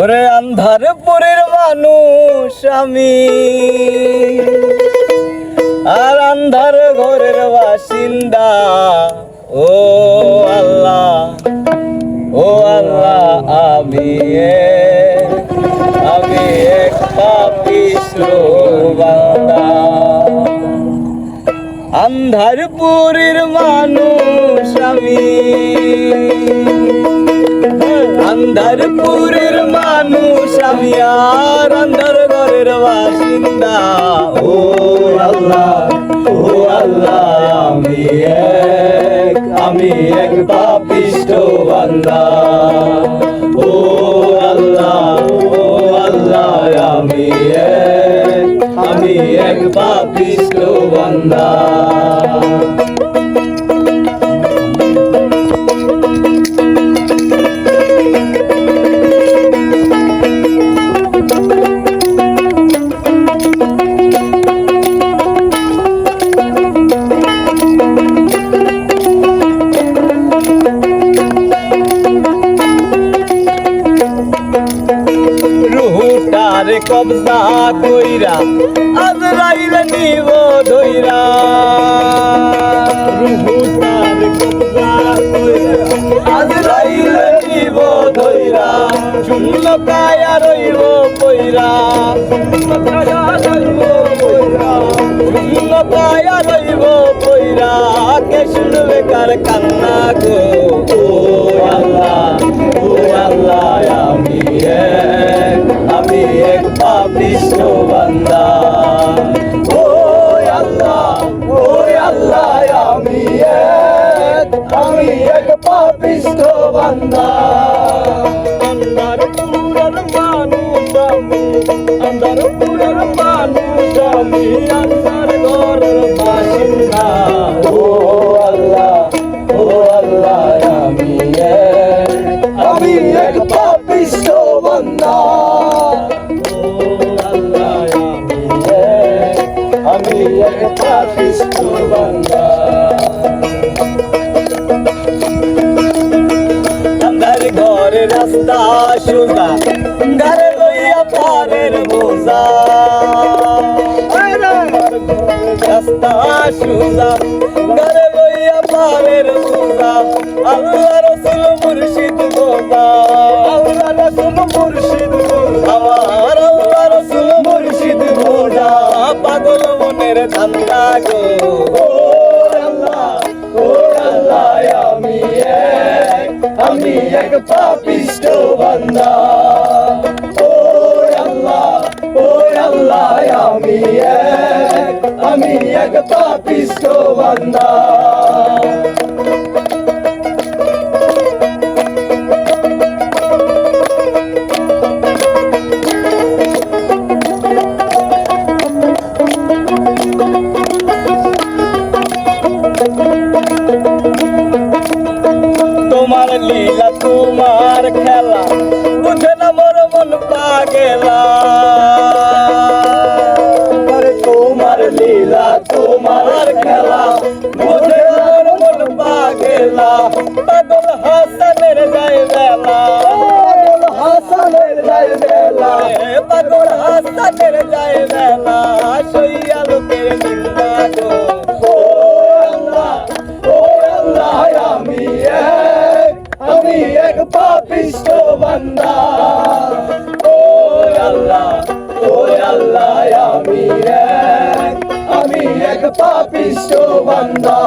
ওরে আন্ধারপুরের মানুষ আমি। আর আন্ধার ঘরের বাসিন্দা, ও আল্লাহ ও আল্লাহ, আমি আমি এক পাপিষ্ট বান্দা। আন্ধারপুরের মানুষ আমি। আন্ধারপুরের আর আন্ধার ঘরের বাসিন্দা। ও আল্লাহ ও আল্লাহ, আমি এক আমি এক পাপিষ্ট বান্দা। ও আল্লাহ ও আল্লাহ, আমি এক আমি এক পাপিষ্ট বান্দা। কবজা কইরা আজ রাইলে নিব ধইরা। রুহুটার কবজা কইরা আজ রাইলে নিব ধইরা। শূন্য কায়া রইব কইরা। শূন্য কায়া রইব কইরা। শূন্য কায়া রইব কইরা। কে শুনবে কার কান্না গো। পাপিষ্ট বান্দা ও আল্লাহ ও আল্লাহ আমি এক আমি এক পাপিষ্ট বান্দা আন্দার পুরার মানুষ আমি আন্দার পুরার মানুষ আমি আন্দার ঘরের বাসিন্দা। ও আল্লাহ ও আল্লাহ আমি এক আমি এক পাপিষ্ট বান্দা সোজা লইয়া পারের বোঝা আল্লাহ রসুল মুর্শিদ বোঝা আল্লাহ রসুল মুর্শিদ আমার আল্লাহ রসুল মুর্শিদ বোঝা পাগল মনের ধান্দা গো। আমি আমি এক পাপিষ্ট বান্দা। ও আল্লাহ ও আল্লাহ, আমি এক। আমি এক পাপিষ্ট বান্দা তোমার লীলা তোমার খেলা বুঝে না মোর মন পাগেলা আরে পাগল হাসানের যায় বেলা সইয়া লোকের নিন্দা গো আমি এক পাপিষ্ট বান্দা।